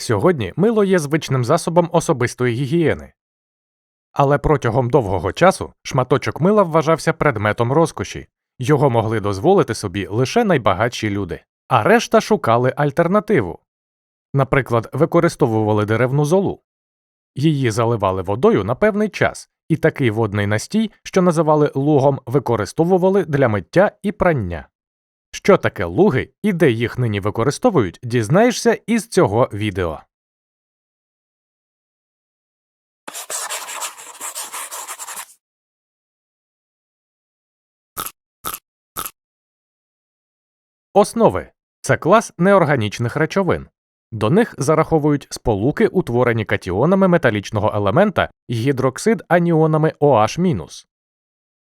Сьогодні мило є звичним засобом особистої гігієни. Але протягом довгого часу шматочок мила вважався предметом розкоші, його могли дозволити собі лише найбагатші люди, а решта шукали альтернативу. Наприклад, використовували деревну золу. Її заливали водою на певний час, і такий водний настій, що називали лугом, використовували для миття і прання. Що таке луги і де їх нині використовують, дізнаєшся із цього відео. Основи це клас неорганічних речовин. До них зараховують сполуки, утворені катіонами металічного елемента і гідроксид аніонами OH-.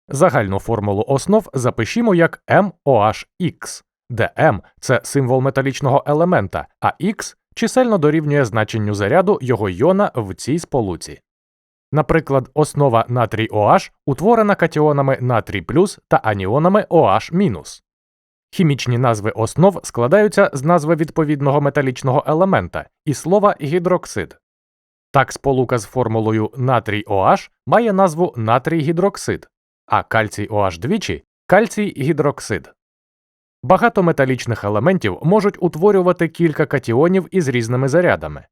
Загальну формулу основ запишімо як MOHX, де M – це символ металічного елемента, а X чисельно дорівнює значенню заряду його йона в цій сполуці. Наприклад, основа натрій OH утворена катіонами натрій плюс та аніонами OH-. Хімічні назви основ складаються з назви відповідного металічного елемента і слова гідроксид. Так сполука з формулою натрій OH має назву натрій гідроксид, а кальцій OH двічі кальцій гідроксид. Багато металічних елементів можуть утворювати кілька катіонів із різними зарядами.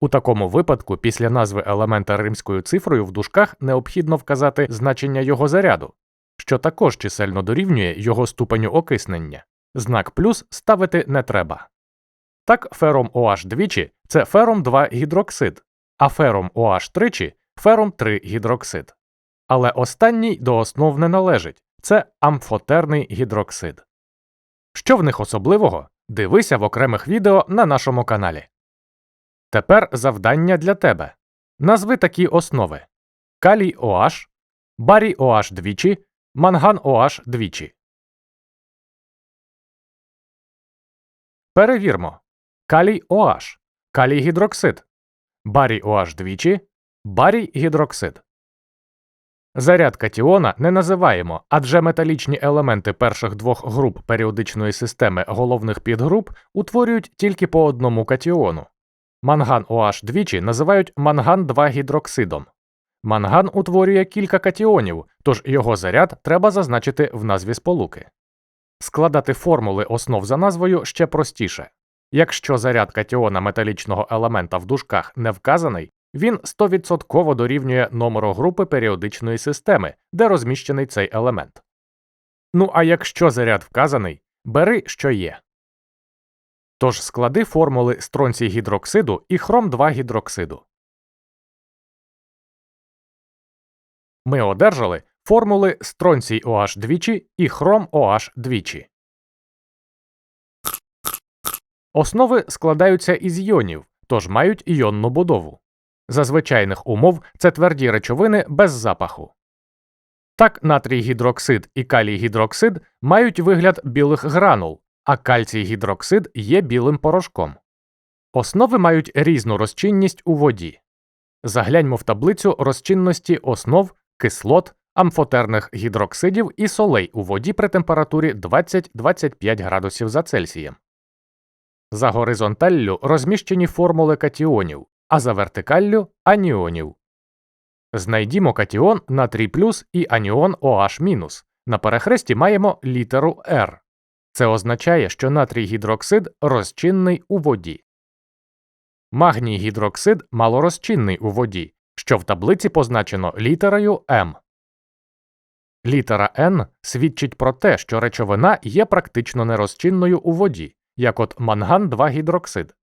У такому випадку після назви елемента римською цифрою в дужках необхідно вказати значення його заряду, що також чисельно дорівнює його ступеню окиснення. Знак плюс ставити не треба. Так, фером OH двічі це фером 2 гідроксид, а фером OH тричі фером 3 гідроксид. Але останній до основ не належить це амфотерний гідроксид. Що в них особливого? Дивися в окремих відео на нашому каналі. Тепер завдання для тебе. Назви такі основи: калій OH, барій OH двічі, манган OH двічі. Перевірмо. Калій OH, калій гідроксид, барій OH двічі, барій гідроксид. Заряд катіона не називаємо, адже металічні елементи перших двох груп періодичної системи головних підгруп утворюють тільки по одному катіону. Манган OH двічі називають манган 2 гідроксидом. Манган утворює кілька катіонів, тож його заряд треба зазначити в назві сполуки. Складати формули основ за назвою ще простіше. Якщо заряд катіона металічного елемента в дужках не вказаний, він 100% дорівнює номеру групи періодичної системи, де розміщений цей елемент. Ну а якщо заряд вказаний, бери, що є. Тож склади формули стронцій гідроксиду і хром 2 гідроксиду. Ми одержали формули стронцій OH двічі і хром OH двічі. Основи складаються із йонів, тож мають іонну будову. За звичайних умов це тверді речовини без запаху. Так натрій гідроксид і калій гідроксид мають вигляд білих гранул, а кальцій гідроксид є білим порошком. Основи мають різну розчинність у воді. Загляньмо в таблицю розчинності основ, кислот, амфотерних гідроксидів і солей у воді при температурі 20-25 градусів за Цельсієм. За горизонталлю розміщені формули катіонів, а за вертикаллю аніонів. Знайдімо катіон натрій плюс і аніон OH-. На перехресті маємо літеру R. Це означає, що натрій гідроксид розчинний у воді. Магній гідроксид малорозчинний у воді, що в таблиці позначено літерою М. Літера N свідчить про те, що речовина є практично нерозчинною у воді, як от манган 2 гідроксид.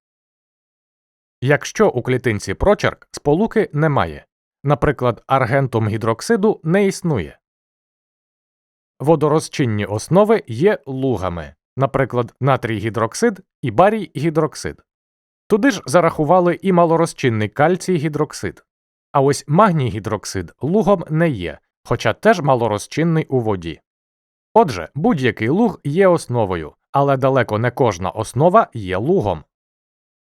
Якщо у клітинці прочерк сполуки немає, наприклад, аргентум гідроксиду не існує. Водорозчинні основи є лугами, наприклад, натрій гідроксид і барій гідроксид. Туди ж зарахували і малорозчинний кальцій гідроксид. А ось магній гідроксид лугом не є, хоча теж малорозчинний у воді. Отже, будь-який луг є основою, але далеко не кожна основа є лугом.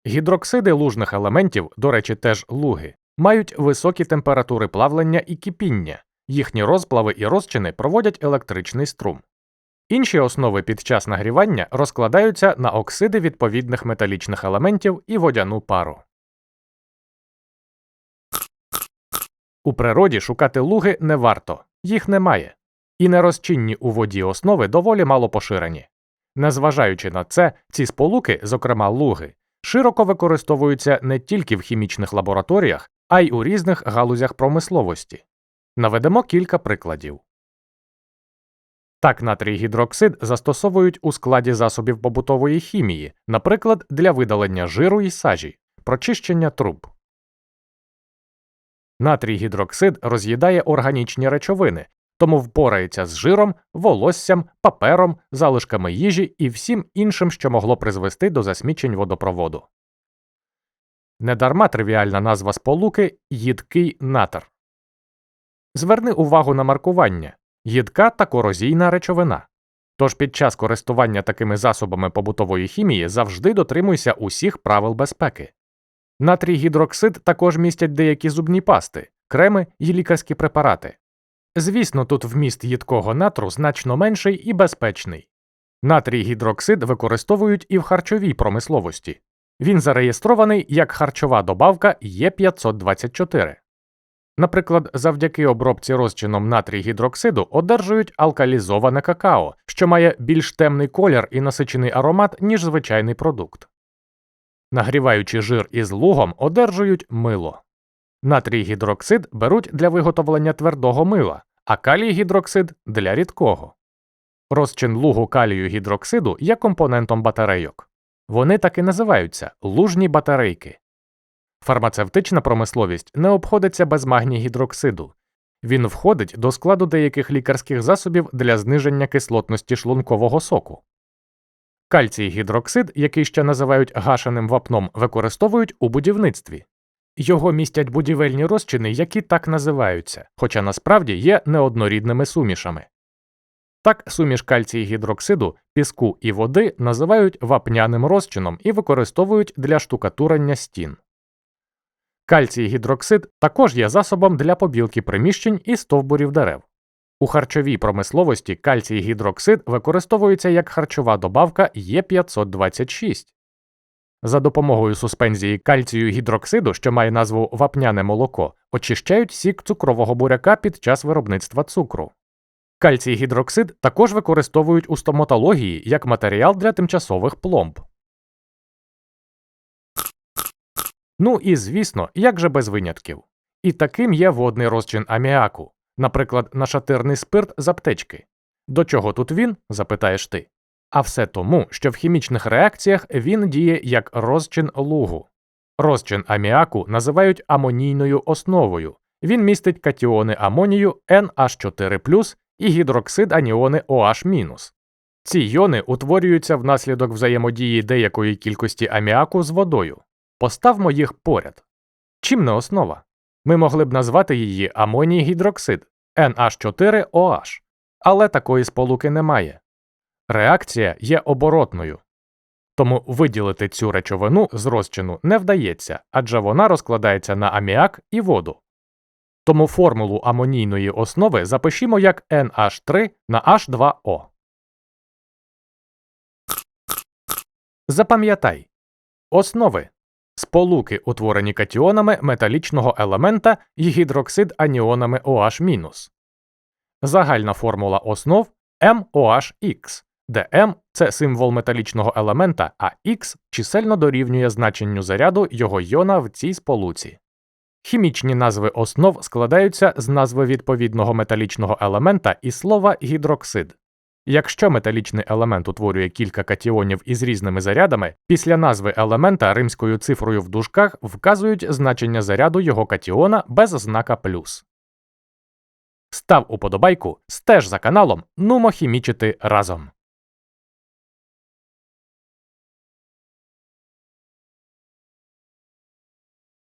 Гідроксиди лужних елементів, до речі, теж луги, мають високі температури плавлення і кипіння, їхні розплави і розчини проводять електричний струм. Інші основи під час нагрівання розкладаються на оксиди відповідних металічних елементів і водяну пару. У природі шукати луги не варто, їх немає, і нерозчинні у воді основи доволі мало поширені. Незважаючи на це, ці сполуки, зокрема луги, широко використовуються не тільки в хімічних лабораторіях, а й у різних галузях промисловості. Наведемо кілька прикладів. Так, натрій гідроксид застосовують у складі засобів побутової хімії, наприклад, для видалення жиру і сажі, прочищення труб. Натрій гідроксид роз'їдає органічні речовини, тому впорається з жиром, волоссям, папером, залишками їжі і всім іншим, що могло призвести до засмічень водопроводу. Недарма тривіальна назва сполуки їдкий натр. Зверни увагу на маркування їдка та корозійна речовина. Тож під час користування такими засобами побутової хімії завжди дотримуйся усіх правил безпеки. Натрій гідроксид також містять деякі зубні пасти, креми і лікарські препарати. Звісно, тут вміст їдкого натру значно менший і безпечний. Натрій гідроксид використовують і в харчовій промисловості. Він зареєстрований як харчова добавка Е524. Наприклад, завдяки обробці розчином натрій гідроксиду одержують алкалізоване какао, що має більш темний колір і насичений аромат, ніж звичайний продукт. Нагріваючи жир із лугом, одержують мило. Натрій гідроксид беруть для виготовлення твердого мила, а калій гідроксид для рідкого. Розчин лугу калію гідроксиду є компонентом батарейок. Вони так і називаються лужні батарейки. Фармацевтична промисловість не обходиться без магнігідроксиду. Він входить до складу деяких лікарських засобів для зниження кислотності шлункового соку. Кальцій гідроксид, який ще називають гашеним вапном, використовують у будівництві. Його містять будівельні розчини, які так називаються, хоча насправді є неоднорідними сумішами. Так, суміш кальцій гідроксиду, піску і води називають вапняним розчином і використовують для штукатурення стін. Кальцій гідроксид також є засобом для побілки приміщень і стовбурів дерев. У харчовій промисловості кальцій гідроксид використовується як харчова добавка Е526. За допомогою суспензії кальцію гідроксиду, що має назву вапняне молоко, очищають сік цукрового буряка під час виробництва цукру. Кальцій гідроксид також використовують у стоматології як матеріал для тимчасових пломб. Ну і звісно, як же без винятків. І таким є водний розчин аміаку, наприклад, нашатирний спирт з аптечки. До чого тут він? запитаєш ти. А все тому, що в хімічних реакціях він діє як розчин лугу. Розчин аміаку називають амонійною основою. Він містить катіони амонію NH4 і гідроксид аніони OH-. Ці йони утворюються внаслідок взаємодії деякої кількості аміаку з водою. Поставмо їх поряд. Чим не основа? Ми могли б назвати її амоній гідроксид NH4OH, але такої сполуки немає. Реакція є оборотною. Тому виділити цю речовину з розчину не вдається, адже вона розкладається на аміак і воду. Тому формулу амонійної основи запишімо як NH3 на H2O. Запам'ятай основи сполуки, утворені катіонами металічного елемента і гідроксид аніонами OH-. Загальна формула основ MOHX, де M це символ металічного елемента, а X чисельно дорівнює значенню заряду його йона в цій сполуці. Хімічні назви основ складаються з назви відповідного металічного елемента і слова гідроксид. Якщо металічний елемент утворює кілька катіонів із різними зарядами, після назви елемента римською цифрою в дужках вказують значення заряду його катіона без знака плюс. Став уподобайку, стеж за каналом, нумо хімічити разом.